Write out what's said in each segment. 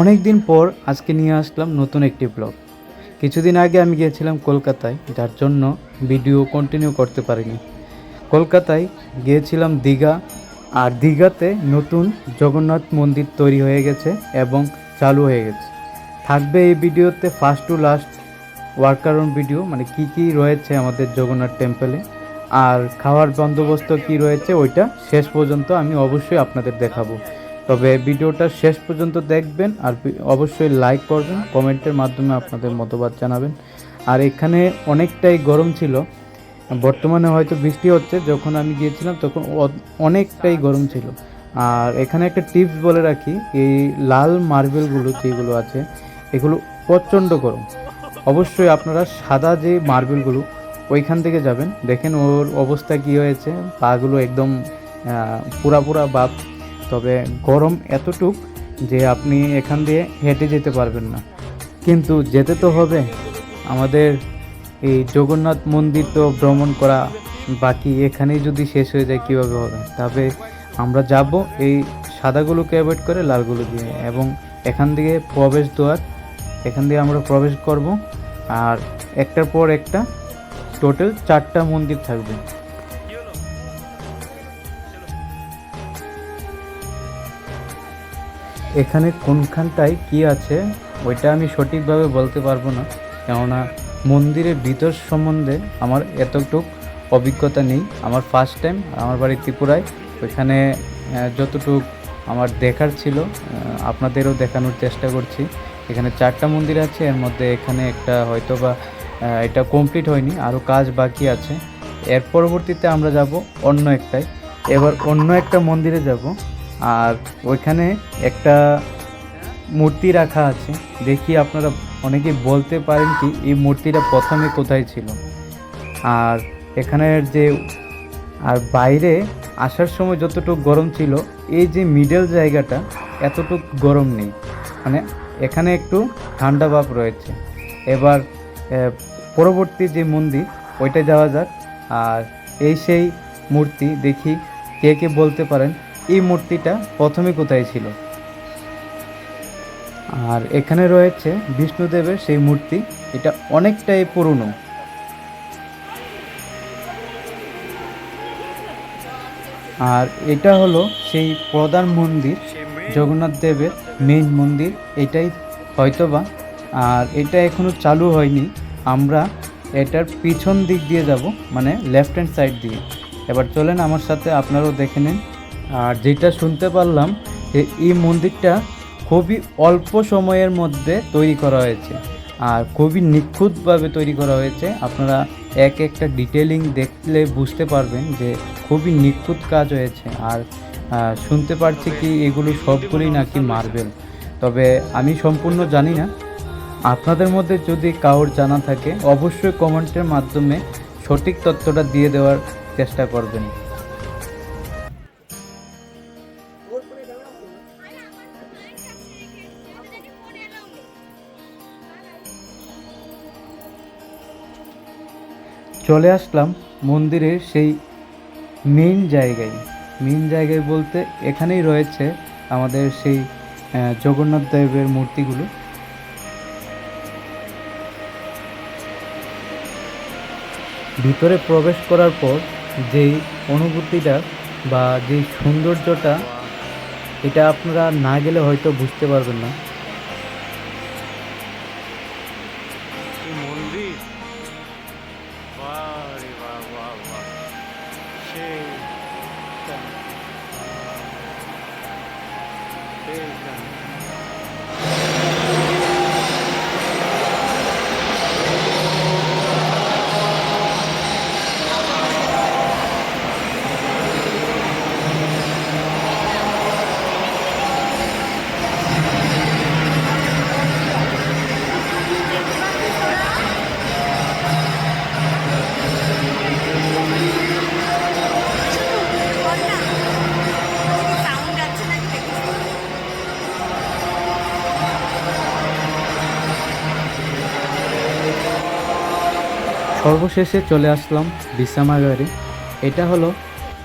অনেক দিন পর আজকে নিয়ে আসলাম নতুন একটি ব্লগ কিছুদিন আগে আমি গিয়েছিলাম কলকাতায়, যার জন্য ভিডিও কন্টিনিউ করতে পারিনি। কলকাতায় গিয়েছিলাম দীঘা, আর দীঘাতে নতুন জগন্নাথ মন্দির তৈরি হয়ে গেছে এবং চালু হয়ে গেছে। থাকবে এই ভিডিওতে ফার্স্ট টু লাস্ট ওয়ার্কারন ভিডিও মানে কি কি রয়েছে আমাদের জগন্নাথ টেম্পলে আর খাওয়ার বন্দোবস্ত কি রয়েছে, ওইটা শেষ পর্যন্ত আমি অবশ্যই আপনাদের দেখাবো। তবে ভিডিওটা শেষ পর্যন্ত দেখবেন আর অবশ্যই লাইক করবেন কমেন্টের মাধ্যমে আপনাদের মতবাদ জানাবেন। আর এখানে অনেকটাই গরম ছিল। বর্তমানে হয়তো বৃষ্টি হচ্ছে, যখন আমি গিয়েছিলাম তখন অনেকটাই গরম ছিল। আর এখানে একটা টিপস বলে রাখি, এই লাল মার্বেলগুলো যেগুলো আছে, এগুলো প্রচণ্ড গরম। অবশ্যই আপনারা সাদা যে মার্বেলগুলো ওইখান থেকে যাবেন। দেখেন ওর অবস্থা কি হয়েছে পাগুলো একদম পুরা পুরা বাপ তবে গরম এতটুক যে আপনি এখান দিয়ে হেঁটে যেতে পারবেন না। কিন্তু যেতে তো হবে। আমাদের এই জগন্নাথ মন্দির তো ভ্রমণ করা বাকি। এখানেই যদি শেষ হয়ে যায়, কীভাবে হবে? তবে আমরা যাব এই সাদাগুলোকে অ্যাভয়েড করে লালগুলো দিয়ে এবং এখান থেকে প্রবেশ দ্বার এখান দিয়ে আমরা প্রবেশ করব। আর একটার পর একটা টোটাল চারটা মন্দির থাকবে। এখানে কোনখানটায় কি আছে, ওইটা আমি সঠিকভাবে বলতে পারব না। কেননা মন্দিরের ভিতর সম্বন্ধে আমার এতটুক অভিজ্ঞতা নেই। আমার ফার্স্ট টাইম আমার বাড়ি ত্রিপুরায়। ওইখানে যতটুক আমার দেখার ছিল আপনাদেরও দেখানোর চেষ্টা করছি। এখানে চারটা মন্দির আছে, এর মধ্যে এখানে একটা হয়তো বা এটা কমপ্লিট হয়নি, আরও কাজ বাকি আছে। এর পরবর্তীতে আমরা যাব অন্য একটাই এবার অন্য একটা মন্দিরে যাব। আর ওইখানে একটা মূর্তি রাখা আছে। দেখি আপনারা অনেকে বলতে পারেন কি এই মূর্তিটা প্রথমে কোথায় ছিল। আর এখানের যে, আর বাইরে আসার সময় যতটুকু গরম ছিল, এই যে মিডল জায়গাটা এতটুক গরম নেই। মানে এখানে একটু ঠান্ডা ভাব রয়েছে। এবার পরবর্তী যে মন্দির, ওইটা যাওয়া যাক। আর এই সেই মূর্তি দেখি কে কে বলতে পারেন। এই মূর্তিটা প্রথমে কোথায় ছিল? আর এখানে রয়েছে বিষ্ণুদেবের সেই মূর্তি, এটা অনেকটাই পুরনো। আর এটা হলো সেই প্রধান মন্দির, জগন্নাথ দেবের মেইন মন্দির, এটাই হয়তোবা। আর এটা এখনও চালু হয়নি। আমরা এটার পিছন দিক দিয়ে যাব মানে লেফট হ্যান্ড সাইড দিয়ে। এবার চলেন আমার সাথে, আপনারাও দেখে নিন। আর যেটা শুনতে পারলাম যে এই মন্দিরটা খুবই অল্প সময়ের মধ্যে তৈরি করা হয়েছে। আর খুবই নিখুঁতভাবে তৈরি করা হয়েছে। আপনারা এক একটা ডিটেলিং দেখলে বুঝতে পারবেন যে খুবই নিখুঁত কাজ হয়েছে। আর শুনতে পারছি কি এগুলো সবগুলোই নাকি মার্বেল তবে আমি সম্পূর্ণ জানি না। আপনাদের মধ্যে যদি কাউর জানা থাকে, অবশ্যই কমেন্টের মাধ্যমে সঠিক তথ্যটা দিয়ে দেওয়ার চেষ্টা করবেন। চলে আসলাম মন্দিরের সেই মেইন জায়গায়। মেইন জায়গায় বলতে এখানেই রয়েছে আমাদের সেই জগন্নাথ দেবের মূর্তিগুলো। ভিতরে প্রবেশ করার পর যেই অনুভূতিটা বা যেই সৌন্দর্যটা, এটা আপনারা না গেলে হয়তো বুঝতে পারবেন না। There you. সর্বশেষে চলে আসলাম বিশ্রামাগারে। এটা হলো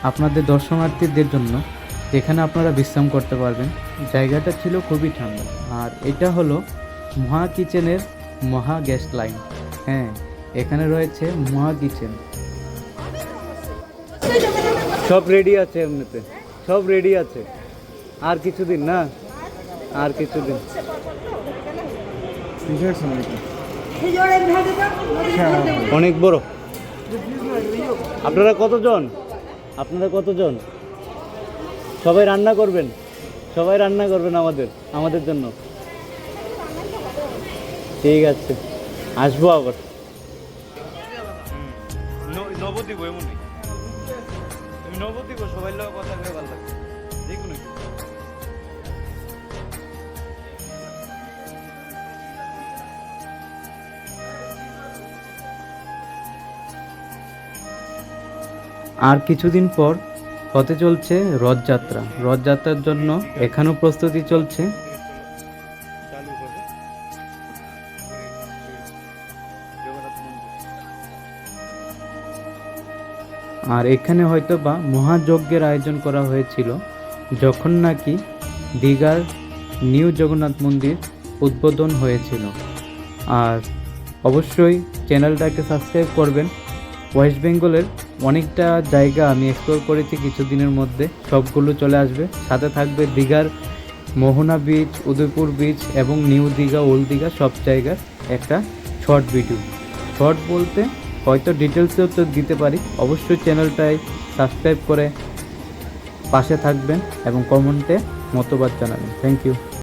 আপনাদের দর্শনার্থীদের জন্য, যেখানে আপনারা বিশ্রাম করতে পারবেন। জায়গাটা ছিল খুবই ঠান্ডা। আর এটা হলো মহা কিচেনের মহা গ্যাস লাইন। হ্যাঁ এখানে রয়েছে মহা কিচেন। সব রেডি আছে এমনিতে। সব রেডি আছে। আর কিছুদিন না? আর কিছুদিন। অনেক বড়। আপনারা কতজন? আপনারা কতজন? সবাই রান্না করবেন? সবাই রান্না করবেন আমাদের আমাদের জন্য। ঠিক আছে, আসব আবার। নবদ্বীপ এমনই। নবদ্বীপ সবাই লোক কথা ভালো লাগবে। আর কিছুদিন পর হতে চলছে রথযাত্রা। রথযাত্রার জন্য এখানেও প্রস্তুতি চলছে। আর এখানে হয়তো বা মহাযজ্ঞের আয়োজন করা হয়েছিল, যখন নাকি দীঘার নিউ জগন্নাথ মন্দির উদ্বোধন হয়েছিল। আর অবশ্যই চ্যানেলটাকে সাবস্ক্রাইব করবেন। ওয়েস্ট বেঙ্গলের অনেকটা জায়গা আমি এক্সপ্লোর করেছি কিছুদিনের মধ্যে। সবগুলো চলে আসবে। সাথে থাকবে দীঘার মোহনা বিচ উদয়পুর বিচ এবং নিউ দীঘা ওল্ড দীঘা সব জায়গার একটা শর্ট ভিডিও শর্ট বলতে হয়তো ডিটেলসেও তো দিতে পারি। অবশ্যই চ্যানেলটায় সাবস্ক্রাইব করে পাশে থাকবেন এবং কমেন্টে মতবাদ জানাবেন। Thank you